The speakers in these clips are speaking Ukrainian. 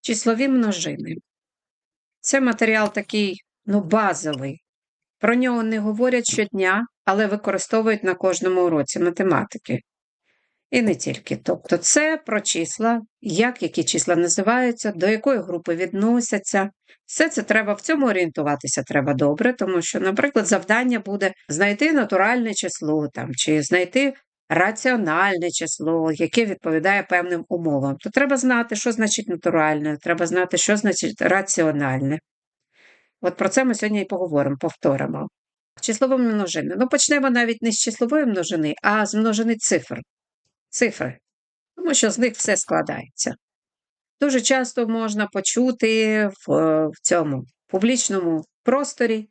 Числові множини. Це матеріал такий, ну, базовий. Про нього не говорять щодня, але використовують на кожному уроці математики. І не тільки. Тобто, це про числа, як які числа називаються, до якої групи відносяться. Все це треба в цьому орієнтуватися треба добре, тому що, наприклад, завдання буде знайти натуральне число там, чи знайти раціональне число, яке відповідає певним умовам. То треба знати, що значить натуральне, треба знати, що значить раціональне. От про це ми сьогодні і поговоримо, повторимо. Числові множини. Ну, почнемо навіть не з числової множини, а з множини цифр. Цифри. Тому що з них все складається. Дуже часто можна почути в, е, в цьому публічному просторі.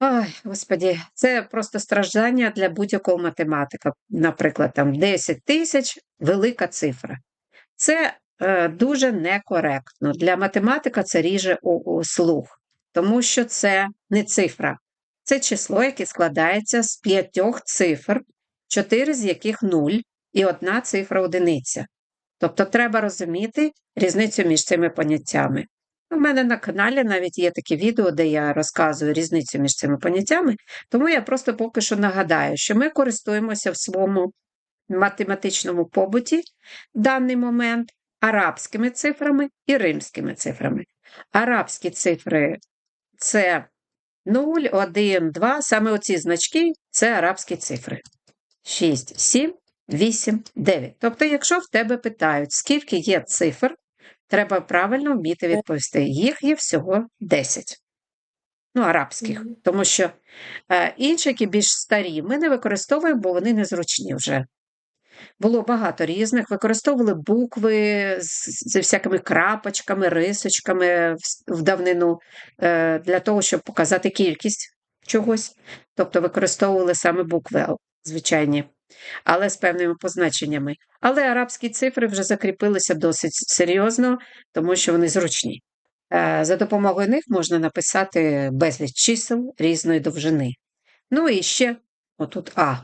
Ой, господі, це просто страждання для будь-якого математика. Наприклад, там 10 тисяч велика цифра. Це е, дуже некоректно. Для математика це ріже у, у слух, тому що це не цифра. Це число, яке складається з п'ятьох цифр, чотири з яких нуль, і одна цифра одиниця. Тобто треба розуміти різницю між цими поняттями. У мене на каналі навіть є таке відео, де я розказую різницю між цими поняттями, тому я просто поки що нагадаю, що ми користуємося в своєму математичному побуті в даний момент арабськими цифрами і римськими цифрами. Арабські цифри це 0, 1, 2, саме оці значки це арабські цифри. 6, 7, 8, 9. Тобто, якщо в тебе питають, скільки є цифр, треба правильно вміти відповісти. Їх є всього 10. Ну, арабських, тому що е, інші, які більш старі, ми не використовуємо, бо вони незручні вже. Було багато різних, використовували букви з, з всякими крапочками, рисочками в, в давнину е, для того, щоб показати кількість чогось. Тобто використовували саме букви звичайні, але з певними позначеннями. Але арабські цифри вже закріпилися досить серйозно, тому що вони зручні. Е, За допомогою них можна написати безліч чисел різної довжини. Ну і ще отут А.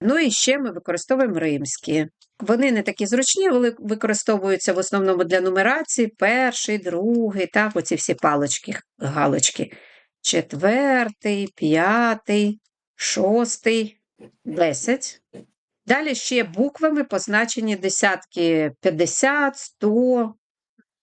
Ну і ще ми використовуємо римські. Вони не такі зручні, але використовуються в основному для нумерації перший, другий, так, оці всі палочки, галочки. Четвертий, п'ятий, шостий, десять. Далі ще буквами позначені десятки 50, 100,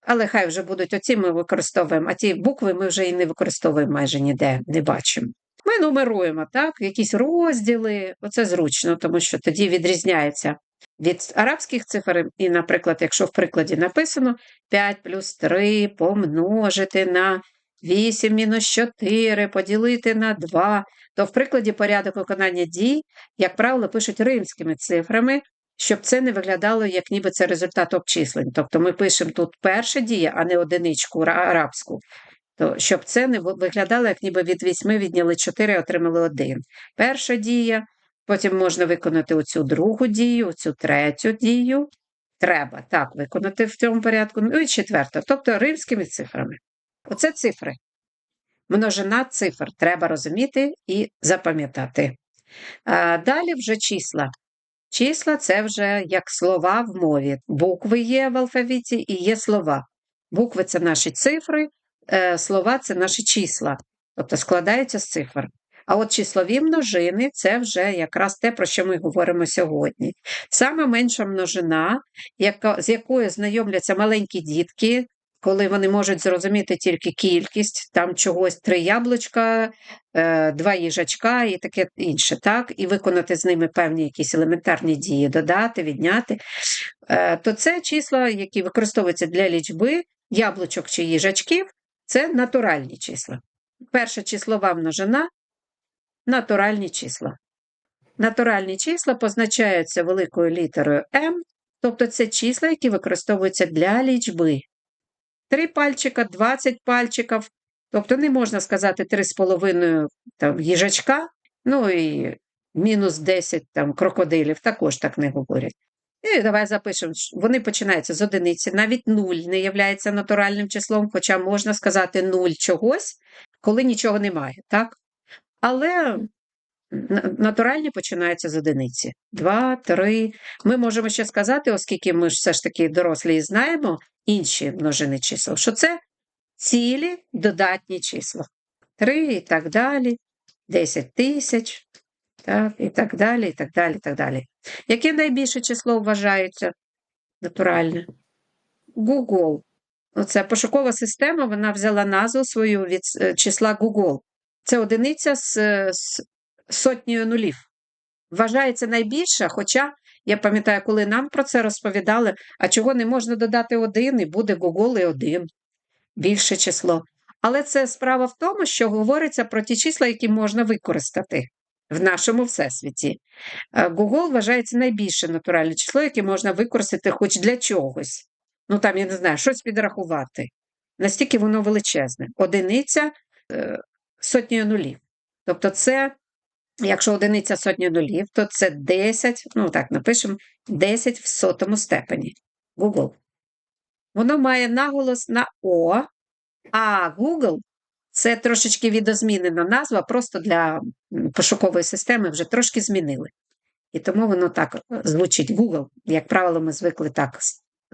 але хай вже будуть оці ми використовуємо, а ті букви ми вже і не використовуємо майже ніде, не бачимо. Ми нумеруємо, так, якісь розділи, оце зручно, тому що тоді відрізняється від арабських цифр. І, наприклад, якщо в прикладі написано 5 плюс 3 помножити на 8 мінус 4, поділити на 2, то в прикладі порядок виконання дій, як правило, пишуть римськими цифрами, щоб це не виглядало, як ніби це результат обчислень. Тобто ми пишемо тут перша дія, а не одиничку арабську. То, щоб це не виглядало, як ніби від 8 відняли 4 отримали 1. Перша дія, потім можна виконати оцю другу дію, оцю третю дію. Треба так виконати в цьому порядку. Ну і четверта, тобто римськими цифрами. Оце цифри. Множина цифр треба розуміти і запам'ятати. Далі вже числа. Числа це вже як слова в мові. Букви є в алфавіті і є слова. Букви це наші цифри, е, слова це наші числа, тобто складаються з цифр. А от числові множини це вже якраз те, про що ми говоримо сьогодні. Саме менша множина, з якою знайомляться маленькі дітки, коли вони можуть зрозуміти тільки кількість, там чогось три яблучка, е, два їжачка і таке інше, так, і виконати з ними певні якісь елементарні дії, додати, відняти, е, то це числа, які використовуються для лічби яблучок чи їжачків, це натуральні числа. Перша числова множина натуральні числа. Натуральні числа позначаються великою літерою М, тобто це числа, які використовуються для лічби. Три пальчика, 20 пальчиків, тобто не можна сказати 3,5 там, їжачка, ну і мінус 10 там, крокодилів, також так не говорять. І давай запишемо, вони починаються з одиниці, навіть нуль не є натуральним числом, хоча можна сказати нуль чогось, коли нічого немає, так? Але Натуральні починаються з одиниці. Два, три. Ми можемо ще сказати, оскільки ми ж все ж таки дорослі і знаємо інші множини чисел, що це цілі додатні числа. Три і так далі, 10 тисяч, так, і так далі, і так далі, і так далі. Яке найбільше число вважається натуральне? Google. Оце пошукова система, вона взяла назву свою від е, числа Google. Це одиниця з, е, з сотнею нулів. Вважається найбільша, хоча я пам'ятаю, коли нам про це розповідали, а чого не можна додати один, і буде Google і один, більше число. Але це справа в тому, що говориться про ті числа, які можна використати в нашому всесвіті. Е, Google вважається найбільше натуральне число, яке можна використати хоч для чогось. Ну там, я не знаю, щось підрахувати. Настільки воно величезне. Одиниця е, сотнею нулів. Тобто, це, якщо одиниця сотні нулів, то це 10, ну так, напишемо 10 в сотому степені. Google. Воно має наголос на О, а Google це трошечки відозмінена назва, просто для пошукової системи вже трошки змінили. І тому воно так е, звучить Google. Як правило, ми звикли так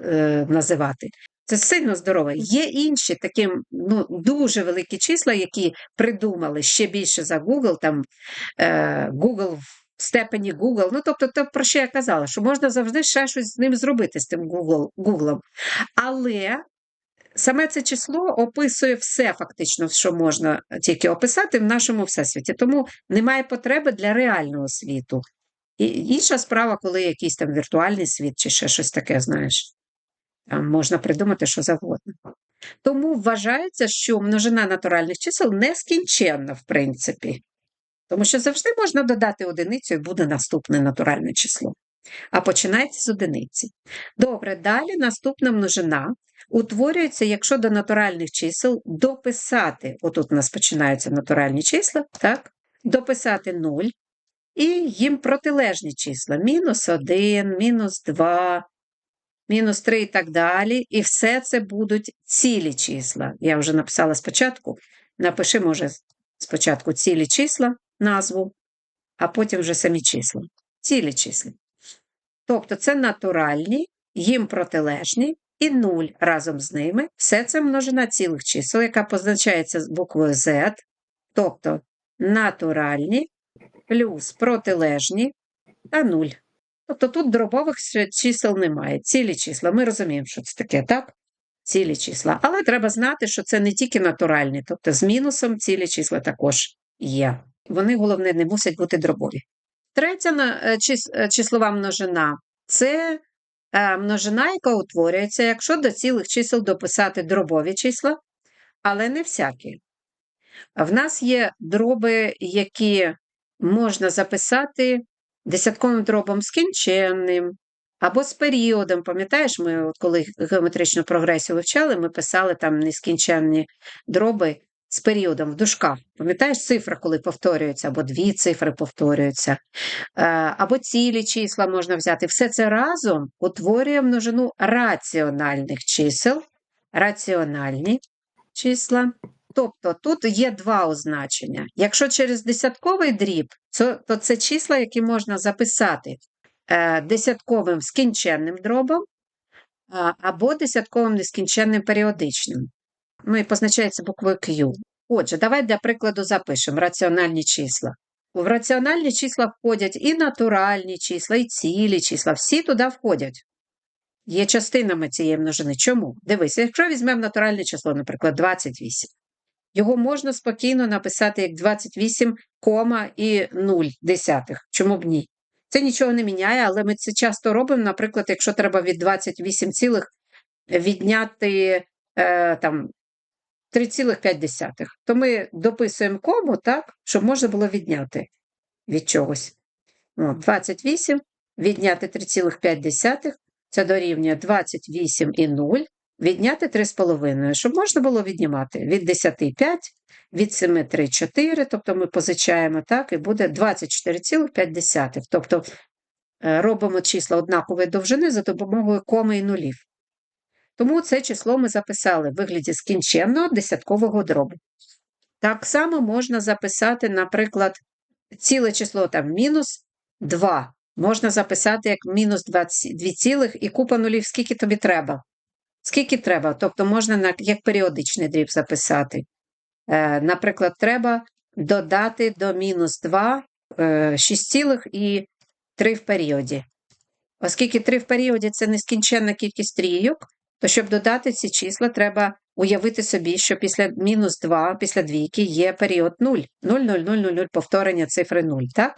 е, називати. Це сильно здорове. Є інші такі ну, дуже великі числа, які придумали ще більше за Google, там е, Google в степені Google. Ну, тобто, те, про що я казала, що можна завжди ще щось з ним зробити, з тим Google, Google. Але саме це число описує все фактично, що можна тільки описати в нашому всесвіті. Тому немає потреби для реального світу. І інша справа, коли якийсь там віртуальний світ чи ще щось таке, знаєш, можна придумати що завгодно. Тому вважається, що множина натуральних чисел нескінченна, в принципі. Тому що завжди можна додати одиницю і буде наступне натуральне число. А починається з одиниці. Добре, далі наступна множина утворюється, якщо до натуральних чисел дописати, отут у нас починаються натуральні числа, так? дописати 0 і їм протилежні числа: мінус 1, мінус 2, мінус 3 і так далі. І все це будуть цілі числа. Я вже написала спочатку. Напиши, може, спочатку цілі числа, назву, а потім вже самі числа. Цілі числа. Тобто це натуральні, їм протилежні і 0 разом з ними. Все це множина цілих чисел, яка позначається з буквою Z, тобто натуральні плюс протилежні та 0. Тобто тут дробових чисел немає. Цілі числа. Ми розуміємо, що це таке, так? Цілі числа. Але треба знати, що це не тільки натуральні, тобто з мінусом цілі числа також є. Вони, головне, не мусять бути дробові. Третя е, е, числова множина це е, множина, яка утворюється, якщо до цілих чисел дописати дробові числа, але не всякі. В нас є дроби, які можна записати десятковим дробом скінченним або з періодом. Пам'ятаєш, ми, от коли геометричну прогресію вивчали, ми писали там нескінченні дроби з періодом в дужках. Пам'ятаєш цифра, коли повторюється, або дві цифри повторюються, Е, або цілі числа можна взяти. Все це разом утворює множину раціональних чисел, раціональні числа. Тобто тут є два означення. Якщо через десятковий дріб, то, це числа, які можна записати е, десятковим скінченним дробом або десятковим нескінченним періодичним. Ну і позначається буквою Q. Отже, давай для прикладу запишемо раціональні числа. В раціональні числа входять і натуральні числа, і цілі числа. Всі туди входять. Є частинами цієї множини. Чому? Дивись, якщо візьмемо натуральне число, наприклад, 28, його можна спокійно написати як 28, кома і 0 десятих. Чому б ні? Це нічого не міняє, але ми це часто робимо, наприклад, якщо треба від 28 цілих відняти е, там 3,5, то ми дописуємо кому, так, щоб можна було відняти від чогось. О, 28 відняти 3,5, це дорівнює 28 і 0, відняти 3,5, щоб можна було віднімати від 10 5, від 7 3, 4, тобто ми позичаємо так, і буде 24,5. Тобто е, робимо числа однакової довжини за допомогою коми і нулів. Тому це число ми записали в вигляді скінченного десяткового дробу. Так само можна записати, наприклад, ціле число там мінус 2. Можна записати як мінус 20, 2 цілих і купа нулів, скільки тобі треба. Скільки треба? Тобто можна як періодичний дріб записати. Е, Наприклад, треба додати до мінус 2 е, 6 цілих і 3 в періоді. Оскільки 3 в періоді це нескінченна кількість трійок, то щоб додати ці числа, треба уявити собі, що після мінус 2, після двійки є період 0. 0, 0, 0, 0, 0, повторення цифри 0, так?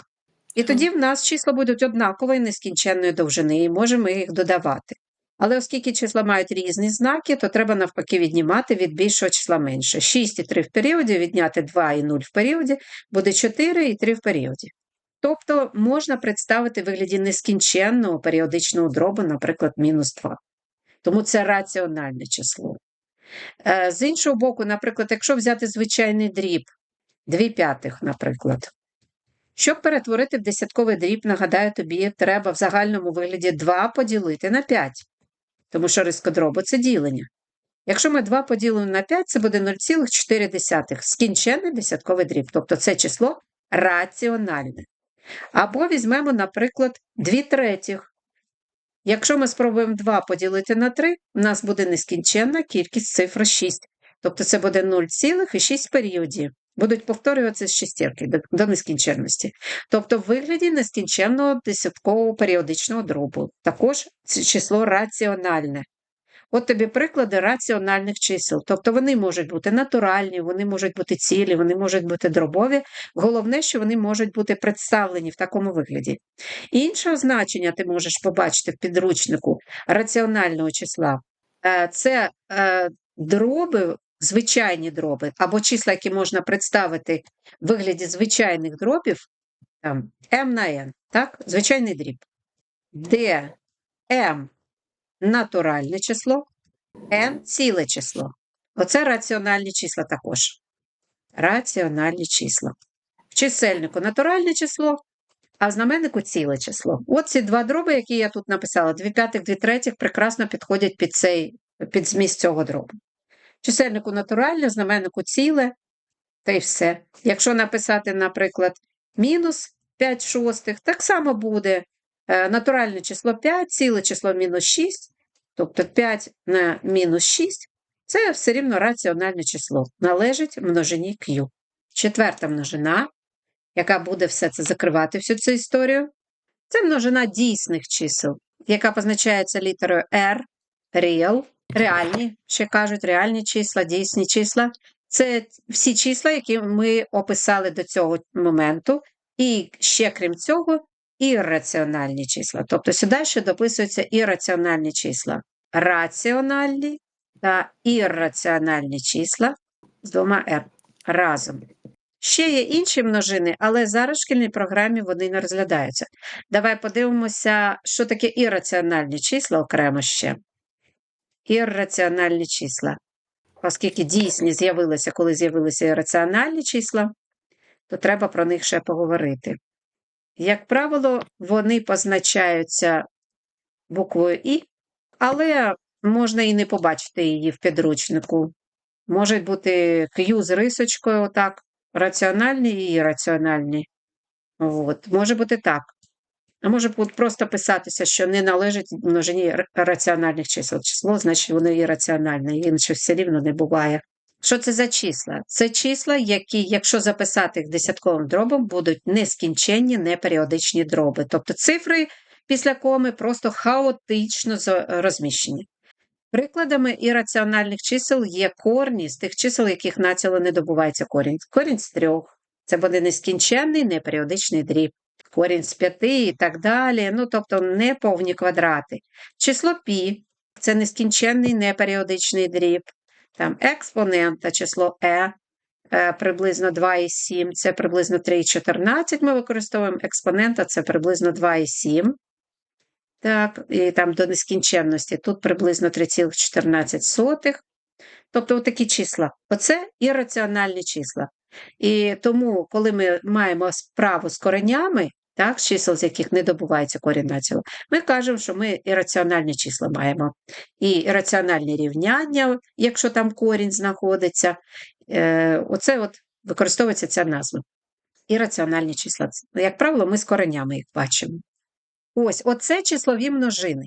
І тоді в нас числа будуть однакової нескінченної довжини, і можемо їх додавати. Але оскільки числа мають різні знаки, то треба навпаки віднімати від більшого числа менше. 6 і 3 в періоді, відняти 2 і 0 в періоді, буде 4 і 3 в періоді. Тобто можна представити в вигляді нескінченного періодичного дробу, наприклад, мінус 2. Тому це раціональне число. Е, З іншого боку, наприклад, якщо взяти звичайний дріб, 2 п'ятих, наприклад. Щоб перетворити в десятковий дріб, нагадаю тобі, треба в загальному вигляді 2 поділити на 5, тому що рискодробу – це ділення. Якщо ми 2 поділимо на 5, це буде 0,4 скінчений десятковий дріб, тобто це число раціональне. Або візьмемо, наприклад, 2 третіх. Якщо ми спробуємо 2 поділити на 3, у нас буде нескінченна кількість цифри 6. Тобто це буде 0,6 періодів. Будуть повторюватися з шестірки до, до нескінченності. Тобто в вигляді нескінченного десяткового періодичного дробу. Також число раціональне. От тобі приклади раціональних чисел. Тобто вони можуть бути натуральні, вони можуть бути цілі, вони можуть бути дробові. Головне, що вони можуть бути представлені в такому вигляді. Інше значення ти можеш побачити в підручнику раціонального числа. Е, Це е, дроби, звичайні дроби, або числа, які можна представити в вигляді звичайних дробів, там, m на n, так? звичайний дріб, де m натуральне число, n ціле число. Оце раціональні числа також. Раціональні числа. В чисельнику натуральне число, а в знаменнику ціле число. От ці два дроби, які я тут написала, 2 п'ятих, 2 третіх, прекрасно підходять під цей, під зміст цього дробу. Чисельнику натуральне, знаменнику ціле, та й все. Якщо написати, наприклад, мінус 5 шостих, так само буде Е, натуральне число 5, ціле число мінус 6, тобто 5 на мінус 6 це все рівно раціональне число, належить множині Q. Четверта множина, яка буде все це закривати всю цю історію, це множина дійсних чисел, яка позначається літерою R, real, реальні, ще кажуть, реальні числа, дійсні числа. Це всі числа, які ми описали до цього моменту. І ще крім цього, ірраціональні числа. Тобто сюди ще дописуються ірраціональні числа. Раціональні та ірраціональні числа з двома R разом. Ще є інші множини, але зараз в шкільній програмі вони не розглядаються. Давай подивимося, що таке ірраціональні числа окремо ще. Ірраціональні числа. Оскільки дійсні з'явилися, коли з'явилися ірраціональні числа, то треба про них ще поговорити. Як правило, вони позначаються буквою І, але можна і не побачити її в підручнику. Можуть бути Q з рисочкою, отак, раціональні і ірраціональні. От. Може бути так. А може просто писатися, що не належить множині раціональних чисел. Число, значить, воно ірраціональне, інше все рівно не буває. Що це за числа? Це числа, які, якщо записати їх десятковим дробом, будуть нескінченні, неперіодичні дроби. Тобто цифри після коми просто хаотично розміщені. Прикладами ірраціональних чисел є корні з тих чисел, яких націло не добувається корінь. Корінь з трьох. Це буде нескінченний, неперіодичний дріб. Корінь з п'яти і так далі. Ну, тобто неповні квадрати. Число пі це нескінченний неперіодичний дріб там експонента, число e, е приблизно 2,7, це приблизно 3,14 ми використовуємо експонента, це приблизно 2,7. Так, і там до нескінченності. Тут приблизно 3,14. Тобто такі числа. Оце ірраціональні числа. І тому, коли ми маємо справу з коренями, так, чисел, з яких не добувається корінь націло, ми кажемо, що ми ірраціональні числа маємо. І ірраціональні рівняння, якщо там корінь знаходиться, е, оце от використовується ця назва. ірраціональні числа. Як правило, ми з коренями їх бачимо. Ось, оце числові множини.